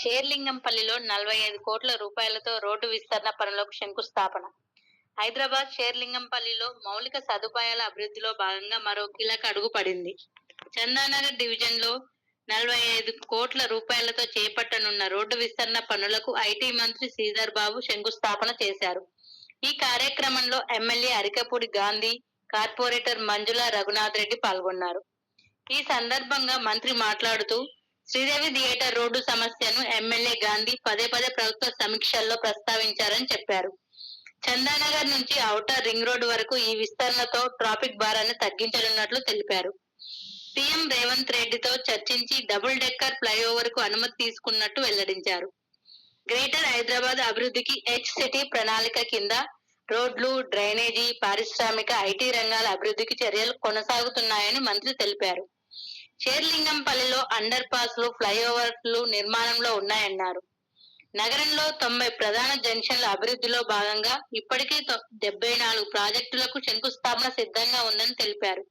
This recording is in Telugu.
షేర్లింగంపల్లిలో నలభై ఐదు కోట్ల రూపాయలతో రోడ్డు విస్తరణ పనులకు శంకుస్థాపన. హైదరాబాద్ షేర్లింగంపల్లిలో మౌలిక సదుపాయాల అభివృద్ధిలో భాగంగా మరో కీలక అడుగు పడింది. చందానగర్ డివిజన్లో నలభై ఐదు కోట్ల రూపాయలతో చేపట్టనున్న రోడ్డు విస్తరణ పనులకు ఐటీ మంత్రి శ్రీధర్ బాబు శంకుస్థాపన చేశారు. ఈ కార్యక్రమంలో ఎమ్మెల్యే అరికపూడి గాంధీ కార్పొరేటర్ మంజుల రఘునాథ్ రెడ్డి పాల్గొన్నారు. ఈ సందర్భంగా మంత్రి మాట్లాడుతూ శ్రీదేవి థియేటర్ రోడ్డు సమస్యను ఎమ్మెల్యే గాంధీ పదే పదే ప్రభుత్వ సమీక్షల్లో ప్రస్తావించారని చెప్పారు. చందానగర్ నుంచి ఔటర్ రింగ్ రోడ్ వరకు ఈ విస్తరణతో ట్రాఫిక్ భారాన్ని తగ్గించనున్నట్లు తెలిపారు. సీఎం రేవంత్ రెడ్డితో చర్చించి డబుల్ డెక్కర్ ఫ్లైఓవర్కు అనుమతి తీసుకున్నట్టు వెల్లడించారు. గ్రేటర్ హైదరాబాద్ అభివృద్ధికి హెచ్ సిటీ ప్రణాళిక కింద రోడ్లు డ్రైనేజీ పారిశ్రామిక ఐటీ రంగాల అభివృద్ధికి చర్యలు కొనసాగుతున్నాయని మంత్రి తెలిపారు. షేర్లింగంపల్లిలో అండర్ పాస్లు ఫ్లైఓవర్లు నిర్మాణంలో ఉన్నాయన్నారు. నగరంలో తొంభై ప్రధాన జంక్షన్ల అభివృద్ధిలో భాగంగా ఇప్పటికే డెబ్బై నాలుగు ప్రాజెక్టులకు శంకుస్థాపన సిద్ధంగా ఉందని తెలిపారు.